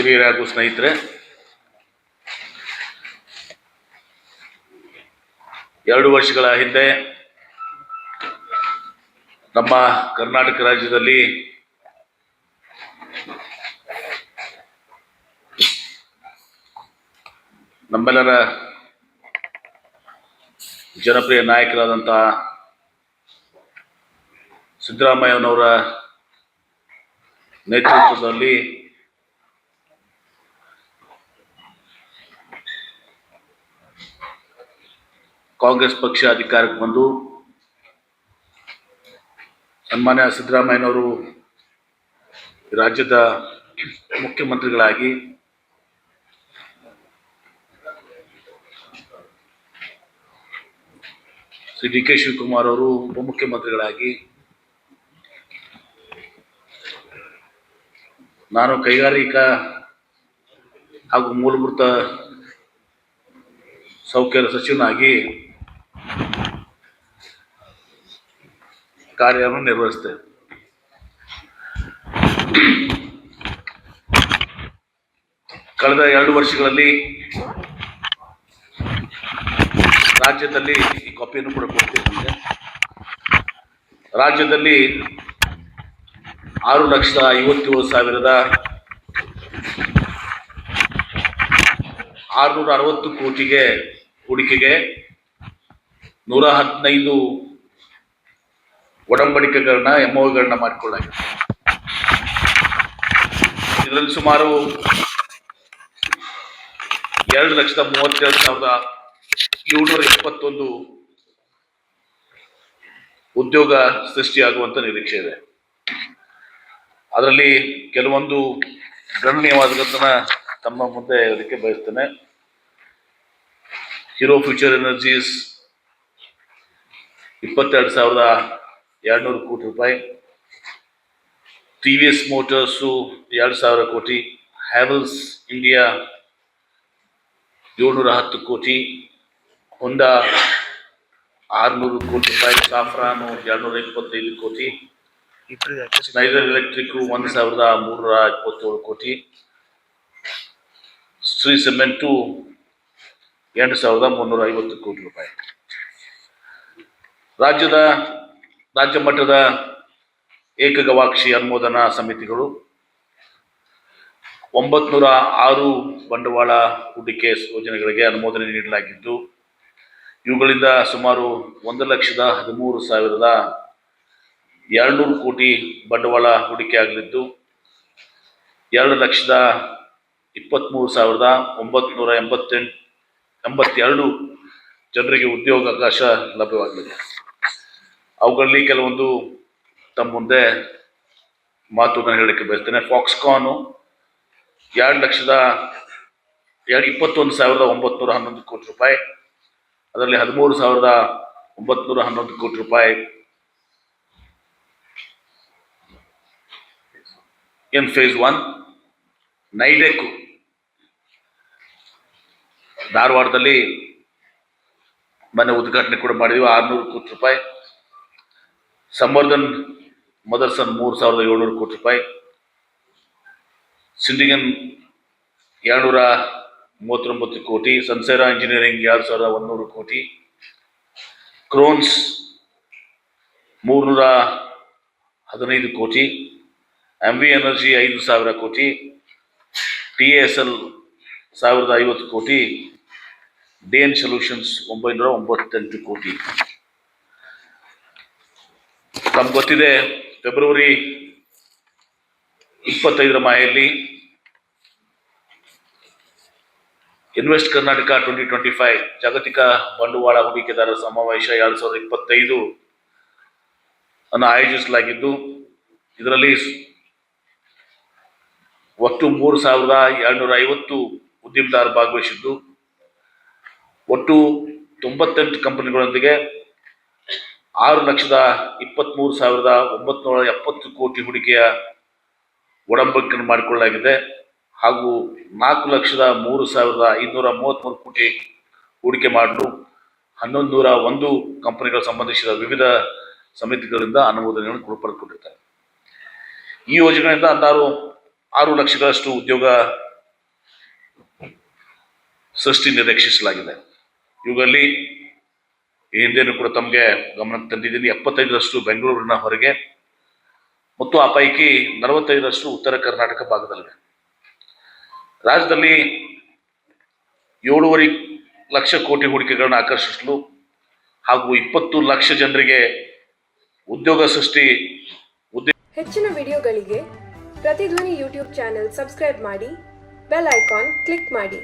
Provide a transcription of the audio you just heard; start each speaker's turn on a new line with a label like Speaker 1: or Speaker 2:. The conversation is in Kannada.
Speaker 1: ಹಿರಿಯರೇ ಹಾಗೂ ಸ್ನೇಹಿತರೆ ಎರಡು ವರ್ಷಗಳ ಹಿಂದೆ ನಮ್ಮ ಕರ್ನಾಟಕ ರಾಜ್ಯದಲ್ಲಿ ನಮ್ಮೆಲ್ಲರ ಜನಪ್ರಿಯ ನಾಯಕರಾದಂತಹ ಸಿದ್ದರಾಮಯ್ಯನವರ ನೇತೃತ್ವದಲ್ಲಿ ಕಾಂಗ್ರೆಸ್ ಪಕ್ಷ ಅಧಿಕಾರಕ್ಕೆ ಬಂದು ಸನ್ಮಾನ್ಯ ಸಿದ್ದರಾಮಯ್ಯನವರು ರಾಜ್ಯದ ಮುಖ್ಯಮಂತ್ರಿಗಳಾಗಿ ಶ್ರೀ ಡಿ ಕೆ ಶಿವಕುಮಾರ್ ಅವರು ಉಪಮುಖ್ಯಮಂತ್ರಿಗಳಾಗಿ ನಾನು ಕೈಗಾರಿಕಾ ಹಾಗೂ ಮೂಲಭೂತ ಸೌಕರ್ಯ ಸಚಿವನಾಗಿ ಕಾರ್ಯವನ್ನು ನಿರ್ವಹಿಸ್ತೇವೆ ಕಳೆದ ಎರಡು ವರ್ಷಗಳಲ್ಲಿ ರಾಜ್ಯದಲ್ಲಿ ಈ ಕಾಪಿಯನ್ನು ಕೂಡ ಕೊಡ್ತೇವೆ ರಾಜ್ಯದಲ್ಲಿ ಆರು ಲಕ್ಷದ ಐವತ್ತೇಳು ಸಾವಿರದ ಆರುನೂರ ಅರವತ್ತು ಕೋಟಿಗೆ ಹೂಡಿಕೆಗೆ ನೂರ ಹದಿನೈದು ಒಡಂಬಡಿಕೆಗಳನ್ನ ಎಂಒಗಳನ್ನ ಮಾಡಿಕೊಳ್ಳಲಾಗಿದೆ ಇದರಲ್ಲಿ ಸುಮಾರು ಎರಡು ಲಕ್ಷದ ಮೂವತ್ತೆರಡು ಸಾವಿರದ ಏಳ್ನೂರ ಇಪ್ಪತ್ತೊಂದು ಉದ್ಯೋಗ ಸೃಷ್ಟಿಯಾಗುವಂತ ನಿರೀಕ್ಷೆ ಇದೆ. ಅದರಲ್ಲಿ ಕೆಲವೊಂದು ಗಣನೀಯವಾದದನ್ನ ತಮ್ಮ ಮುಂದೆ ಅದಕ್ಕೆ ಬಯಸ್ತೇನೆ. ಹೀರೋ ಫ್ಯೂಚರ್ ಎನರ್ಜೀಸ್ ಇಪ್ಪತ್ತೆರಡು ಸಾವಿರದ ಎರಡ್ನೂರು ಕೋಟಿ ರೂಪಾಯಿ. ಟಿ ವಿ ಎಸ್ ಮೋಟರ್ಸು ಎರಡು ಸಾವಿರ ಕೋಟಿ. ಹ್ಯಾವಲ್ಸ್ ಇಂಡಿಯಾ ಏಳ್ನೂರ ಹತ್ತು ಕೋಟಿ. ಹೊಂಡಾ ಆರುನೂರು ಕೋಟಿ ರೂಪಾಯಿ. ಸಾಫ್ರಾನು ಎರಡುನೂರ ಇಪ್ಪತ್ತೈದು ಕೋಟಿ. ಸ್ನೈಡರ್ ಎಲೆಕ್ಟ್ರಿಕ್ ಒಂದು ಸಾವಿರದ ಮೂರರ ಇಪ್ಪತ್ತೇಳು ಕೋಟಿ. ಶ್ರೀ ಸಿಮೆಂಟು ಎಂಟು ಸಾವಿರದ ಮುನ್ನೂರ ಐವತ್ತು ಕೋಟಿ ರೂಪಾಯಿ. ರಾಜ್ಯದ ರಾಜ್ಯ ಮಟ್ಟದ ಏಕಗವಾಕ್ಷಿ ಅನುಮೋದನಾ ಸಮಿತಿಗಳು. ಒಂಬತ್ನೂರ ಆರು ಬಂಡವಾಳ ಹೂಡಿಕೆ ಯೋಜನೆಗಳಿಗೆ ಅನುಮೋದನೆ ನೀಡಲಾಗಿದ್ದು, ಇವುಗಳಿಂದ ಸುಮಾರು ಒಂದು ಲಕ್ಷದ ಹದಿಮೂರು ಸಾವಿರದ ಎರಡುನೂರು ಕೋಟಿ ಬಂಡವಾಳ ಹೂಡಿಕೆ ಆಗಲಿದ್ದು, ಎರಡು ಲಕ್ಷದ ಇಪ್ಪತ್ತ್ಮೂರು ಸಾವಿರದ ಒಂಬತ್ನೂರ ಎಂಬತ್ತೆಂಟು, ಎಂಬತ್ತೆರಡು ಜನರಿಗೆ ಉದ್ಯೋಗಾವಕಾಶ ಲಭ್ಯವಾಗಲಿದೆ. ಅವುಗಳಲ್ಲಿ ಕೆಲವೊಂದು ತಮ್ಮ ಮುಂದೆ ಮಾತುಗಳನ್ನು ಹೇಳಲಿಕ್ಕೆ ಬಯಸ್ತೇನೆ. ಫಾಕ್ಸ್ಕಾನು ಎರಡು ಲಕ್ಷದ ಎರಡು ಇಪ್ಪತ್ತೊಂದು ಸಾವಿರದ ಒಂಬತ್ನೂರ ಹನ್ನೊಂದು ಕೋಟಿ ರೂಪಾಯಿ. ಅದರಲ್ಲಿ ಹದಿಮೂರು ಸಾವಿರದ ಒಂಬತ್ನೂರ ಹನ್ನೊಂದು ಕೋಟಿ ರೂಪಾಯಿ ಇನ್ ಫೇಸ್ ಒನ್ ನೈಡೆಕ್ ಧಾರವಾಡದಲ್ಲಿ ಮನೆ ಉದ್ಘಾಟನೆ ಕೂಡ ಮಾಡಿದ್ವಿ, ಆರುನೂರು ಕೋಟಿ ರೂಪಾಯಿ. ಸಂವರ್ಧನ್ ಮದರ್ಸನ್ ಮೂರು ಸಾವಿರದ ಏಳ್ನೂರು ಕೋಟಿ ರೂಪಾಯಿ. ಸಿಂಡಿಗನ್ ಎರಡುನೂರ ಮೂವತ್ತೊಂಬತ್ತು ಕೋಟಿ. ಸನ್ಸೇರಾ ಇಂಜಿನಿಯರಿಂಗ್ ಎರಡು ಸಾವಿರದ ಒಂದೂರು ಕೋಟಿ. ಕ್ರೋನ್ಸ್ ಮೂರ್ನೂರ ಹದಿನೈದು ಕೋಟಿ. ವಿ ಎನರ್ಜಿ ಐದು ಸಾವಿರ ಕೋಟಿ. ಟಿ ಎಸ್ ಎಲ್ ಸಾವಿರದ ಐವತ್ತು ಕೋಟಿ. ಡೇನ್ ಸೊಲ್ಯೂಷನ್ಸ್ ಒಂಬೈನೂರ ಒಂಬತ್ತೆಂಟು ಕೋಟಿ. ನಮ್ಗೆ ಗೊತ್ತಿದೆ, ಫೆಬ್ರವರಿ ಇಪ್ಪತ್ತೈದರ ಮಾಯಲ್ಲಿ invest Karnataka twenty twenty five ಜಾಗತಿಕ ಬಂಡವಾಳ ಹೂಡಿಕೆದಾರರ ಸಮಾವೇಶ ಎರಡು ಸಾವಿರದ ಇಪ್ಪತ್ತೈದು ಅನ್ನು ಆಯೋಜಿಸಲಾಗಿದ್ದು, ಇದರಲ್ಲಿ ಒಟ್ಟು ಮೂರು ಸಾವಿರದ ಎರಡುನೂರ ಐವತ್ತು ಉದ್ಯಮದಾರರು ಭಾಗವಹಿಸಿದ್ದು, ಒಟ್ಟು ತೊಂಬತ್ತೆಂಟು ಕಂಪನಿಗಳೊಂದಿಗೆ ಆರು ಲಕ್ಷದ ಇಪ್ಪತ್ತ್ಮೂರು ಸಾವಿರದ ಒಂಬತ್ನೂರ ಎಪ್ಪತ್ತು ಕೋಟಿ ಹೂಡಿಕೆಯ ಒಡಂಬಡಿಕೆಯನ್ನು ಮಾಡಿಕೊಳ್ಳಲಾಗಿದೆ. ಹಾಗೂ ನಾಲ್ಕು ಲಕ್ಷದ ಮೂರು ಸಾವಿರದ ಐದುನೂರ ಮೂವತ್ತ್ಮೂರು ಕೋಟಿ ಹೂಡಿಕೆ ಮಾಡಲು ಹನ್ನೊಂದು ನೂರ ಒಂದು ಕಂಪನಿಗಳ ಸಂಬಂಧಿಸಿದ ವಿವಿಧ ಸಮಿತಿಗಳಿಂದ ಅನುಮೋದನೆಗಳನ್ನು ಕೊಡ್- ಪಡೆದುಕೊಂಡಿರ್ತಾರೆ ಈ ಯೋಜನೆಯಿಂದ ಅಂದಾರು ಆರು ಲಕ್ಷಗಳಷ್ಟು ಉದ್ಯೋಗ ಸೃಷ್ಟಿ ನಿರೀಕ್ಷಿಸಲಾಗಿದೆ ಇವುಗಳಲ್ಲಿ ಈ ಕೂಡ ತಮಗೆ ಗಮನಕ್ಕೆ ತಂದಿದ್ದೀನಿ. ಎಪ್ಪತ್ತೈದರಷ್ಟು ಬೆಂಗಳೂರಿನ ಹೊರಗೆ ಮತ್ತು ಆ ಪೈಕಿ ನಲವತ್ತೈದರಷ್ಟು ಉತ್ತರ ಕರ್ನಾಟಕ ಭಾಗದಲ್ಲಿದೆ. ರಾಜ್ಯದಲ್ಲಿ ಏಳೂವರೆ ಲಕ್ಷ ಕೋಟಿ ಹೂಡಿಕೆಗಳನ್ನು ಆಕರ್ಷಿಸಲು ಹಾಗೂ ಇಪ್ಪತ್ತು ಲಕ್ಷ ಜನರಿಗೆ ಉದ್ಯೋಗ ಸೃಷ್ಟಿ
Speaker 2: ಹೆಚ್ಚಿನ ವಿಡಿಯೋಗಳಿಗೆ ಪ್ರತಿಧ್ವನಿ ಯೂಟ್ಯೂಬ್ ಚಾನೆಲ್ ಸಬ್ಸ್ಕ್ರೈಬ್ ಮಾಡಿ, ಬೆಲ್ ಐಕಾನ್ ಕ್ಲಿಕ್ ಮಾಡಿ.